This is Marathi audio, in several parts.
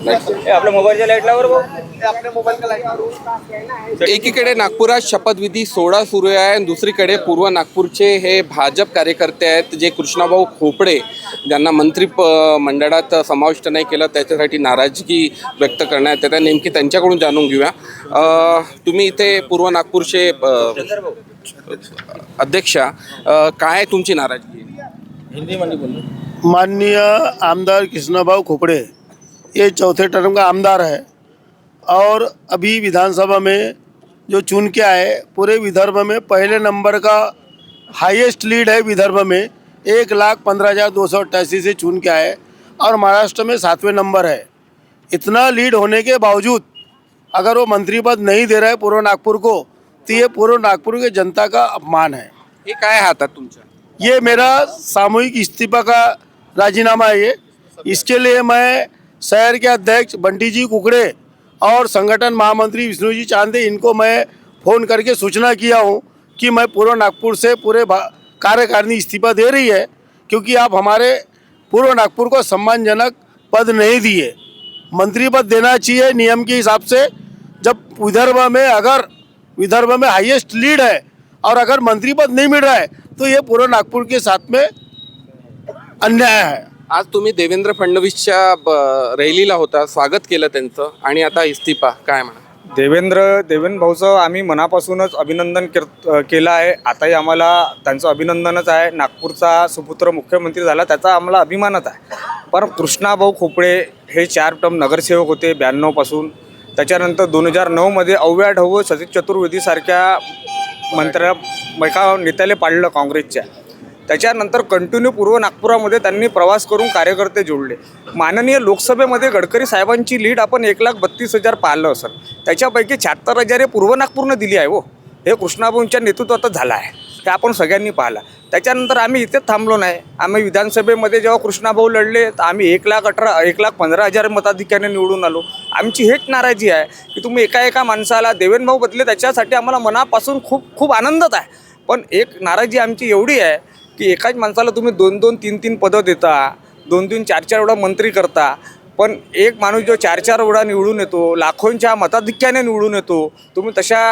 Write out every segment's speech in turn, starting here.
आपल्या मोबाईलच्या लाइट लावर एकीकडे नागपुरात शपथविधी सोहळा सुरू आहे आणि दुसरीकडे पूर्व नागपूरचे हे भाजप कार्यकर्ते आहेत जे कृष्णाभाऊ खोपडे ज्यांना मंत्री प मंडळात समाविष्ट नाही केलं त्याच्यासाठी नाराजगी व्यक्त करण्यात येते नेमकी त्यांच्याकडून जाणून घेऊया. अ, तुम्ही इथे पूर्व नागपूरचे अध्यक्षा काय तुमची नाराजगी? हिंदी बोल. माननीय आमदार कृष्णाभाऊ खोपड़े. ये चौथे टर्म का आमदार है। और अभी विधानसभा में जो चुन के आए पूरे विदर्भ में पहले नंबर का हाईएस्ट लीड है विदर्भ में एक लाख पंद्रह हज़ार दो सौ अट्ठासी से चुन के आए और महाराष्ट्र में सातवें नंबर है। इतना लीड होने के बावजूद अगर वो मंत्री पद नहीं दे रहा है पूर्व नागपुर को तो ये पूर्व नागपुर के जनता का अपमान है। हे काय हातात तुमच्या? ये मेरा सामूहिक इस्तीफा का राजीनामा है ये। इसके लिए मैं शहर के अध्यक्ष बंटी जी कुकड़े और संगठन महामंत्री विष्णु जी चांदे, इनको मैं फ़ोन करके सूचना किया हूँ कि मैं पूर्व नागपुर से पूरे कार्यकारिणी इस्तीफा दे रही है, क्योंकि आप हमारे पूर्व नागपुर को सम्मानजनक पद नहीं दिए। मंत्री पद देना चाहिए नियम के हिसाब से। जब विदर्भ में अगर, विदर्भ में हाईएस्ट लीड है और अगर मंत्री पद नहीं मिल रहा है तो ये पूर्व नागपुर के साथ में अन्याय है। आज तुम्ही देवेंद्र फडणवीसच्या ब- रॅलीला होता. स्वागत केलं त्यांचं. आणि आता इस्तीफा काय म्हणा? देवेंद्र देवेंद्र भाऊचं आम्ही मनापासूनच अभिनंदन कर केलं आहे. आताही आम्हाला त्यांचं अभिनंदनच आहे. नागपूरचा सुपुत्र मुख्यमंत्री झाला त्याचा आम्हाला अभिमानच आहे. पण कृष्णाभाऊ खोपडे हे चार टर्म नगरसेवक होते ब्याण्णवपासून त्याच्यानंतर दोन हजार नऊमध्ये अव्या ढव चतुर्वेदीसारख्या मंत्र्या एका नेत्याला पाडलं काँग्रेसच्या. त्याच्यानंतर कंटिन्यू पूर्व नागपुरामध्ये त्यांनी प्रवास करून कार्यकर्ते जोडले. माननीय लोकसभेमध्ये गडकरी साहेबांची लीड आपण एक लाख बत्तीस हजार पाहिलं असेल. त्याच्यापैकी शहात्तर हजार हे पूर्व नागपूरनं दिली आहे हो. हे कृष्णाभाऊंच्या नेतृत्वातच झालं आहे. ते आपण सगळ्यांनी पाहिलं. त्याच्यानंतर आम्ही इथेच थांबलो नाही. आम्ही विधानसभेमध्ये जेव्हा कृष्णाभाऊ लढले तर आम्ही एक लाख अठरा एक लाख पंधरा हजार मताधिक्याने निवडून आलो. आमची हेच नाराजी आहे की तुम्ही एका एका माणसाला देवेनभाऊ बदले त्याच्यासाठी आम्हाला मनापासून खूप खूप आनंदच आहे. पण एक नाराजी आमची एवढी आहे की एकाच माणसाला तुम्ही दोन दोन तीन तीन पदं देता दोन तीन चार चार वेळा मंत्री करता पण एक माणूस जो चार चार वेळा निवडून येतो लाखोंच्या मताधिक्याने निवडून येतो तुम्ही तशा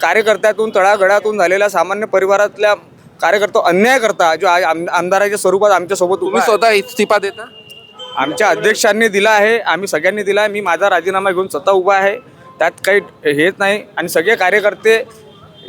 कार्यकर्त्यातून तळागळातून झालेल्या सामान्य परिवारातल्या कार्यकर्ता अन्याय करता जो आज आम आमदाराच्या स्वरूपात आमच्यासोबत उभा तुम्ही. स्वतः इस्तीफा देता आमच्या अध्यक्षांनी दिला आहे आम्ही सगळ्यांनी दिला आहे मी माझा राजीनामा घेऊन स्वतः उभा आहे त्यात काही हेच नाही आणि सगळे कार्यकर्ते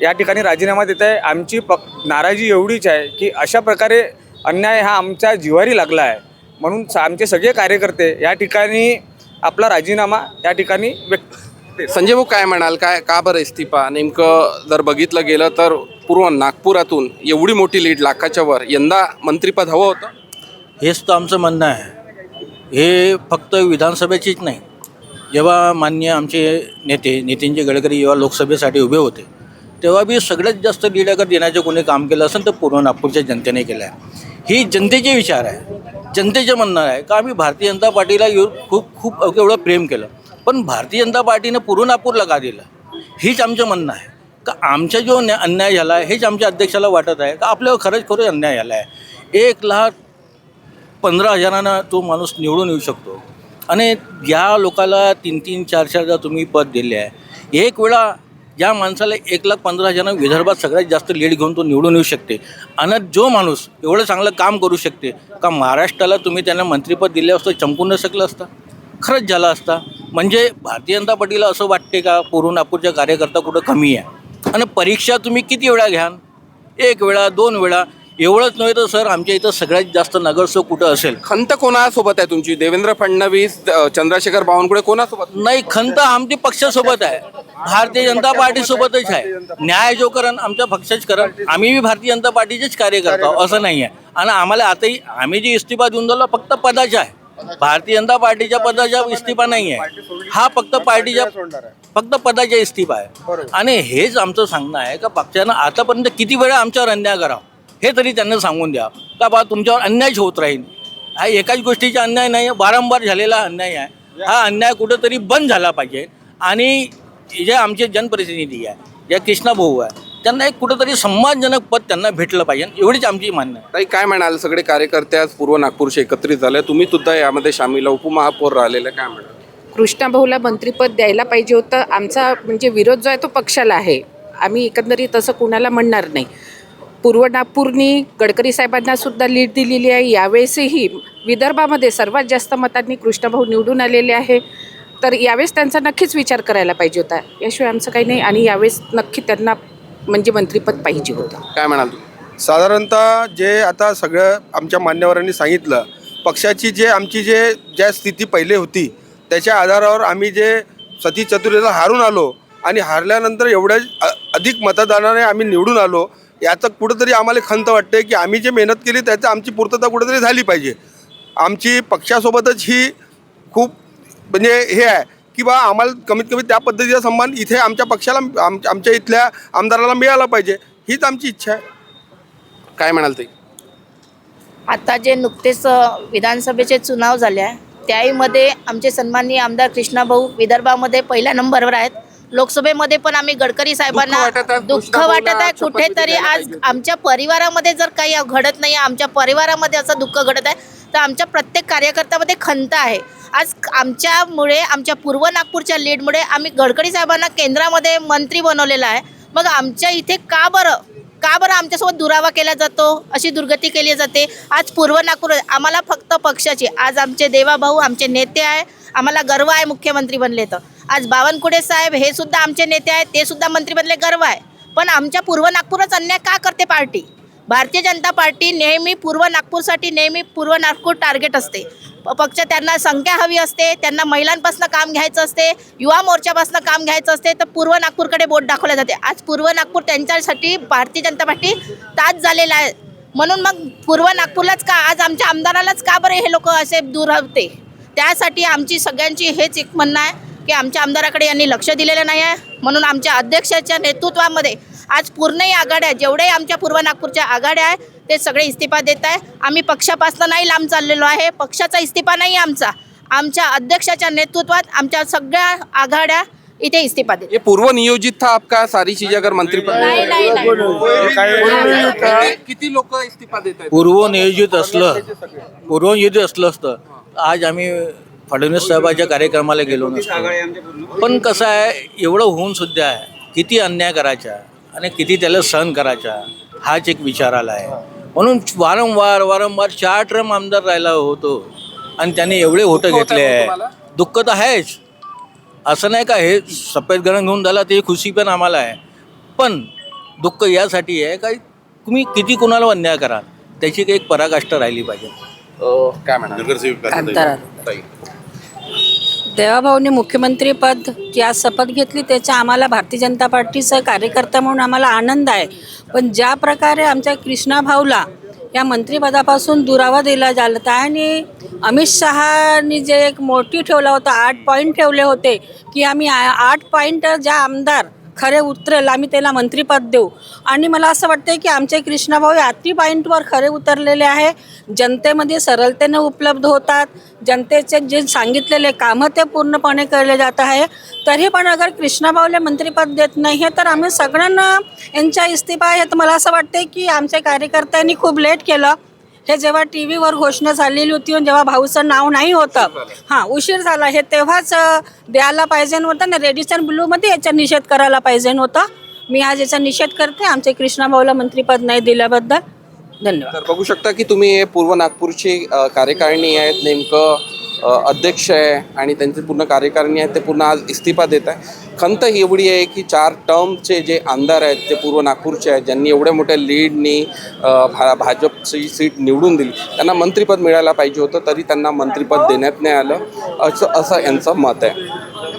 या ठिकाणी राजीनामा देत आहे. आमची पक नाराजी एवढीच आहे की अशा प्रकारे अन्याय हा आमच्या जिव्हारी लागला आहे. म्हणून स- आमचे सगळे कार्यकर्ते या ठिकाणी आपला राजीनामा या ठिकाणी व्यक्त संजय भाऊ काय म्हणाल? काय का बरं इस्तीफा? नेमकं जर बघितलं गेलं तर पूर्व नागपुरातून एवढी मोठी लीड लाखाच्या वर यंदा मंत्रीपद हवं होतं? हेच तर आमचं म्हणणं आहे. हे फक्त विधानसभेचीच नाही. जेव्हा मान्य आमचे नेते नितीनजी गडकरी जेव्हा लोकसभेसाठी उभे होते तेव्हा बी सगळ्यात जास्त लीड अगर देण्याचं कोणी काम केलं असेल तर पूर्ण नागपूरच्या जनतेने केलं आहे. ही जनतेचे विचार आहे. जनतेचे म्हणणं आहे का आम्ही भारतीय जनता पार्टीला येऊ खूप खूप एवढं प्रेम केलं. पण भारतीय जनता पार्टीनं पूर्व नागपूरला का दिलं. हीच आमचं म्हणणं आहे. का आमचा जो अन्याय झाला आहे हेच आमच्या अध्यक्षाला वाटत आहे का आपल्यावर खरंच खरंच अन्याय झाला आहे? एक लाख पंधरा हजारानं तो माणूस निवडून येऊ शकतो. आणि या लोकाला तीन तीन चार चार जर तुम्ही पद दिले आहे. एक वेळा ज्या माणसाला एक लाख पंधरा हजारानं विदर्भात सगळ्यात जास्त लीड घेऊन तो निवडून येऊ शकते. आणि जो माणूस एवढं चांगलं काम करू शकते का महाराष्ट्राला तुम्ही त्यांना मंत्रिपद दिले असतं चमकून न शकलं असतं? खरंच झाला असता. म्हणजे भारतीय जनता पार्टीला असं वाटते का पूर्व नागपूरच्या कार्यकर्ता कुठं कमी आहे? आणि परीक्षा तुम्ही किती वेळा घ्याल? एक वेळा दोन वेळा एवढंच नव्हे तर सर आमच्या इथं सगळ्यात जास्त नगरसेवक कुठं असेल? खंत कोणासोबत आहे तुमची? देवेंद्र फडणवीस अ, चंद्रशेखर बावनकुळे कोणासोबत? नाही खंत आमची पक्षासोबत आहे. भारतीय जनता पार्टीसोबतच आहे. न्याय जो करण आमच्या पक्षाच करण. आम्ही बी भारतीय जनता पार्टीचेच कार्य करतो असं नाही आहे आणि आम्हाला आताही आम्ही जे इस्तीफा देऊन दिला फक्त पदाचा आहे. भारतीय जनता पार्टीच्या पदाचा इस्तीफा नाही आहे हा फक्त पार्टीच्या फक्त पदाचा इस्तीफा आहे. आणि हेच आमचं सांगणं आहे का पक्षानं आतापर्यंत किती वेळा आमच्यावर अन्याय करावा? हे तरी त्यांना सांगून द्या. का बा तुमच्यावर अन्यायच होत राहील. हा एकाच गोष्टीचा अन्याय नाही आहे वारंवार झालेला अन्याय आहे. हा अन्याय कुठंतरी बंद झाला पाहिजे. आणि जे आमचे जनप्रतिनिधी आहे या कृष्णा भाऊ आहे त्यांना एक कुठंतरी सन्मानजनक पद त्यांना भेटलं पाहिजे. एवढीच आमची मान्य आहे. ताई काय म्हणाल? सगळे कार्यकर्ते आज पूर्व नागपूरशी एकत्रित झाले. तुम्ही सुद्धा यामध्ये सामील आहे, उपमहापौर राहिलेले काय म्हणाल? कृष्णाभाऊला मंत्रिपद द्यायला पाहिजे होतं. आमचा म्हणजे विरोध जो आहे तो पक्षाला आहे. आम्ही एकंदरीत तसं कुणाला म्हणणार नाही. पूर्व नागपूरनी गडकरी साहेबांना सुद्धा लीड दिलेली आहे. यावेळेसही विदर्भामध्ये सर्वात जास्त मतांनी कृष्णभाऊ निवडून आलेले आहे. तर यावेळेस त्यांचा नक्कीच विचार करायला पाहिजे होता. याशिवाय आमचं काही नाही आणि यावेळेस नक्की त्यांना म्हणजे मंत्रिपद पाहिजे होतं. काय म्हणाल साधारणतः जे आता सगळं आमच्या मान्यवरांनी सांगितलं पक्षाची जे आमची जे ज्या स्थिती पहिले होती त्याच्या आधारावर आम्ही जे सती चतुर्वेला हारून आलो आणि हारल्यानंतर एवढ्या अ- अधिक मतदानाने आम्ही निवडून आलो याचं कुठंतरी आम्हाला खंत वाटते की आम्ही जे मेहनत केली त्याचं आमची पूर्तता कुठंतरी झाली पाहिजे. आमची पक्षासोबतच ही खूप म्हणजे हे आहे की बा आम्हाला कमीत कमी त्या पद्धतीचा सन्मान इथे आमच्या पक्षाला आम आमच्या इथल्या आमदाराला मिळाला पाहिजे हीच आमची इच्छा आहे. काय म्हणाल ते? आता जे नुकतेच विधानसभेचे चुनाव झाले आहे त्याहीमध्ये आमचे सन्माननीय आमदार कृष्णाभाऊ विदर्भामध्ये पहिल्या नंबरवर आहेत. लोकसभेमध्ये पण आम्ही गडकरी साहेबांना दुःख वाटत आहे, कुठेतरी आज. आमच्या परिवारामध्ये जर काही घडत नाही आमच्या परिवारामध्ये असं दुःख घडत आहे तर आमच्या प्रत्येक कार्यकर्त्यामध्ये खंत आहे. आज आमच्यामुळे आमच्या पूर्व नागपूरच्या लीडमुळे आम्ही गडकरी साहेबांना केंद्रामध्ये मंत्री बनवलेलं आहे. मग आमच्या इथे का बरं? का बरं आमच्यासोबत दुरावा केला जातो? अशी दुर्गती केली जाते. आज पूर्व नागपूर आम्हाला फक्त पक्षाची आज आमचे देवाभाऊ आमचे नेते आहे आम्हाला गर्व आहे मुख्यमंत्री बनले तर. आज बावनकुळे साहेब हे सुद्धा आमचे नेते आहेत ते सुद्धा मंत्री बनले गर्व आहे. पण आमच्या पूर्व नागपूरच अन्याय का करते पार्टी? भारतीय जनता पार्टी नेहमी पूर्व नागपूरसाठी नेहमी पूर्व नागपूर टार्गेट असते. प- पक्ष त्यांना संख्या हवी असते त्यांना महिलांपासून काम घ्यायचं असते युवा मोर्चापासून काम घ्यायचं असते तर पूर्व नागपूरकडे बोट दाखवले जाते. आज पूर्व नागपूर त्यांच्यासाठी भारतीय जनता पार्टी ताज झालेला आहे. म्हणून मग पूर्व नागपूरलाच का आज आमच्या आमदारालाच का बरं हे लोक असे दूर हवते त्यासाठी आमची सगळ्यांची हेच एक म्हणणं आहे. की आमच्या आमदाराकडे यांनी लक्ष दिलेलं नाही आहे. म्हणून आमच्या अध्यक्षाच्या नेतृत्वामध्ये आज पूर्णही आघाड्या जेवढेही आमच्या पूर्व नागपूरच्या आघाड्या आहे ते सगळे इस्तिफा देत आहे. आम्ही पक्षापासून नाही लांब चाललेलो आहे. पक्षाचा इस्तिफा नाही आमचा. आमच्या अध्यक्षाच्या नेतृत्वात आमच्या सगळ्या आघाड्या इथे इस्तिफा देत ये पूर्व नियोजित था आपका सारी चीजें अगर मंत्रिपद नाही नाही नाही. किती- किती लोक इस्तीफा देत आहेत? पूर्व नियोजित असलं पूर्व नियोजित असलं असतं. आज आम्ही फडणवीस साहेबाच्या कार्यक्रमाला गेलो नसतो. पण कसं आहे एवढं होऊन सुद्धा आहे किती अन्याय करायचा आणि किती त्याला सहन करायचा हाच एक विचार आला आहे. म्हणून वारंवार वारंवार चार ट्रम आमदार राहिला होतो आणि त्याने एवढे होतं घेतले आहे. दुःख तर आहेच. असं नाही का हे सफेद गरण घेऊन झाला ते खुशी पण आम्हाला आहे. पण दुःख यासाठी आहे का तुम्ही किती कुणाला अन्याय करा त्याची काही एक पराकाष्ठा राहिली पाहिजे. काय म्हणाल? ताई. देवाभाऊनी मुख्यमंत्रीपद जी आज शपथ घेतली त्याचा आम्हाला भारतीय जनता पार्टीचा कार्यकर्ता म्हणून आम्हाला आनंद आहे. पण ज्या प्रकारे आमच्या कृष्णा भाऊला या मंत्रिपदापासून दुरावा दिला झाला होता आणि अमित शहानी जे एक मोठी ठेवला होता आठ पॉईंट ठेवले होते की आम्ही आ- आठ पॉईंट ज्या आमदार खरे उतरेल आम्ही त्याला मंत्रीपद देऊ. आणि मला असं वाटतं की आमचे कृष्णाभाऊ या पॉईंटवर खरे उतरलेले आहे. जनतेमध्ये सरळतेने उपलब्ध होतात. जनतेचे जे सांगितलेले कामं ते पूर्णपणे केले जात आहे. तरी पण अगर कृष्णाभाऊला मंत्रीपद देत नाही आहे तर आम्ही सगळ्यांना यांच्या इस्तिफा आहे तर मला असं वाटते की आमच्या कार्यकर्त्यांनी खूप लेट केलं. हे जेव्हा टी व्हीवर घोषणा झालेली होती आणि जेव्हा भाऊचं नाव नाही होतं हां उशीर झाला हे तेव्हाच द्यायला पाहिजे होतं ना रेडिस अँड ब्लूमध्ये याचा निषेध करायला पाहिजे होतं मी आज याचा निषेध करते. आमचे कृष्णाभाऊला मंत्रीपद नाही दिल्याबद्दल धन्यवाद. तर बघू शकता की तुम्ही पूर्व नागपूरची कार्यकारिणी आहेत नेमकं अध्यक्ष आहे आणि त्यांची पूर्ण कार्यकारिणी आहेत ते पूर्ण आज इस्तिफा देत आहे खंत ही एवढी आहे की चार टर्मचे जे आमदार आहेत ते पूर्व नागपूरचे आहेत ज्यांनी एवढ्या मोठ्या लीडनी भा भाजपची सीट निवडून दिली. त्यांना मंत्रिपद मिळायला पाहिजे होतं तरी त्यांना मंत्रिपद देण्यात नाही आलं. असं असं यांचं मत आहे.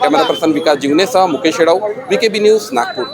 Camera person Vikas जिवनेसह Mukesh Shedau B K B news Nagpur.